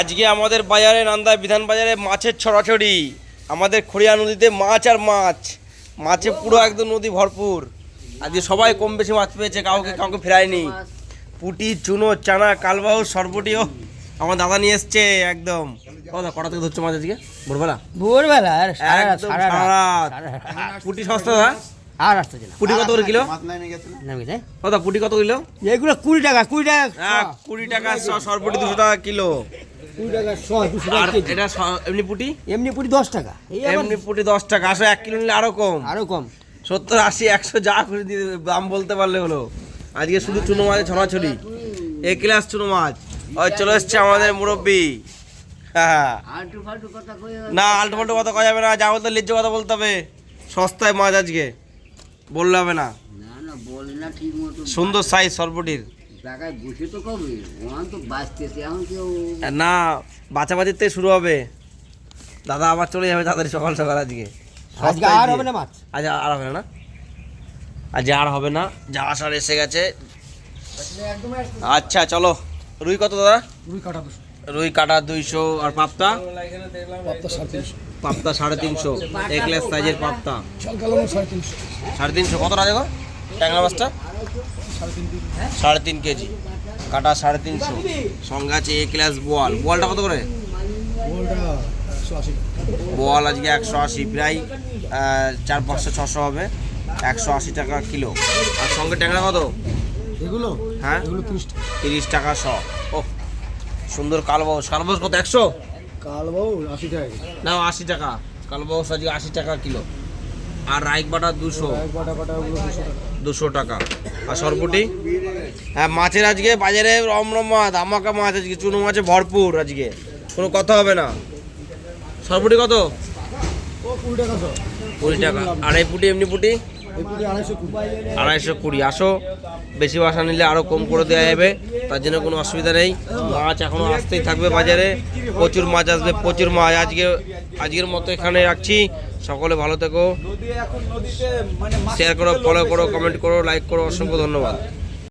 আজকে আমাদের বাজারে নান্দা বিধান বাজারে মাছের ছড়াছড়ি। আমাদের খড়িয়া নদীতে মাছ আর মাছ। মাছে পুরো একদম নদী ভরপুর। আজকে সবাই কম বেশি মাছ পেয়েছে কাউকে কাউকে ফেরায়নি। পুটি চুনো চানা কালবাহু সরবটিও আমার দাদা নিয়ে এসছে একদম। কটা কটা থেকে ধরছো মাছ আজকে? ভোরবেলা? ভোরবেলা। পুটি সস্তা দাদা? আর আসতে না। পুটি কত করে কিলো? নাম কি তাই? দাদা পুটি কত কিলো? এগুলো কুড়ি টাকা কুড়ি টাকা হ্যাঁ কুড়ি টাকা সরবটি দুশো টাকা কিলো। আর এটা এমনি পুটি? এমনি দশ টাকা। এমনি পুটি দশ টাকা আসো এক কিলো নিলে আরও কম। আরও কম। সত্তর আশি একশো যা করে দিয়ে দাম বলতে পারলে হলো। আজকে শুধু চুনো মাছের ছড়াছড়ি এ ক্লাস চুনো মাছ। ওই চলে এসছে আমাদের মুরব্বী। হ্যাঁ কই না আল্টো ফাল্টো কথা কয়া যাবে না যা বলতে লেজ্জ কথা বলতে হবে। সস্তায় মাছ আজকে। বললে হবে না। না না বলে না ঠিক মতো সুন্দর সাইজ সরবটির। জায়গায় বসে তো কবে? ওখান তো বাঁচতেছে এখন কেউ না বাঁচাবাচির থেকে শুরু হবে। দাদা আবার চলে যাবে তাড়াতাড়ি সকাল সকাল আজকে। আজকে আর হবে না মাছ? আজ আর হবে না। আজ আর হবে না। যা আসার এসে গেছে। আচ্ছা চলো। রুই কত দাদা? রুই কাটা দুশো। রুই কাটা দুইশো আর পাপ্তা পাপ্তা সাড়ে তিনশো। পাপ্তা সাড়ে তিনশো। একলেস সাইজের পাপ্তা সাড়ে তিনশো। সাড়ে তিনশো। কত রাজা গো? ট্যাংরা মাছটা? সাড়ে তিন কেজি। কাটা সাড়ে তিনশো। সঙ্গে আছে এ ক্লাস বোয়াল বোয়ালটা কত করে? বোয়াল আজকে একশো আশি। প্রায় চার পাঁচশো ছশো হবে। একশো আশি টাকা কিলো। আর সঙ্গে ট্যাংরা কত? এগুলো? হ্যাঁ? এগুলো তিরিশ টাকা। শ। ও সুন্দর কালবাউস কালবাউস কত? একশো? কাল বাবু আশি টাকা। না আশি টাকা। কালবাউস আজকে আশি টাকা কিলো। আর রাইক বাটা দুশো। দুশো টাকা। আর সরপুটি? হ্যাঁ মাছের আজকে বাজারে রমরমা আমাকা মাছ আজকে চুনো মাছে ভরপুর আজকে। কোনো কথা হবে না। সরপুটি কত? কুড়ি টাকা আড়াই কুড়ি টাকা। আর এই পুটি এমনি পুটি? আড়াইশো কুড়ি। আড়াইশো কুড়ি আসো বেশি বাসা নিলে আরও কম করে দেওয়া যাবে তার জন্য কোনো অসুবিধা নেই। মাছ এখনও আসতেই থাকবে বাজারে। প্রচুর মাছ আসবে প্রচুর মাছ আজকে আজকের মতো এখানে রাখছি। সকলে ভালো থেকো। শেয়ার করো ফলো করো কমেন্ট করো লাইক করো অসংখ্য ধন্যবাদ।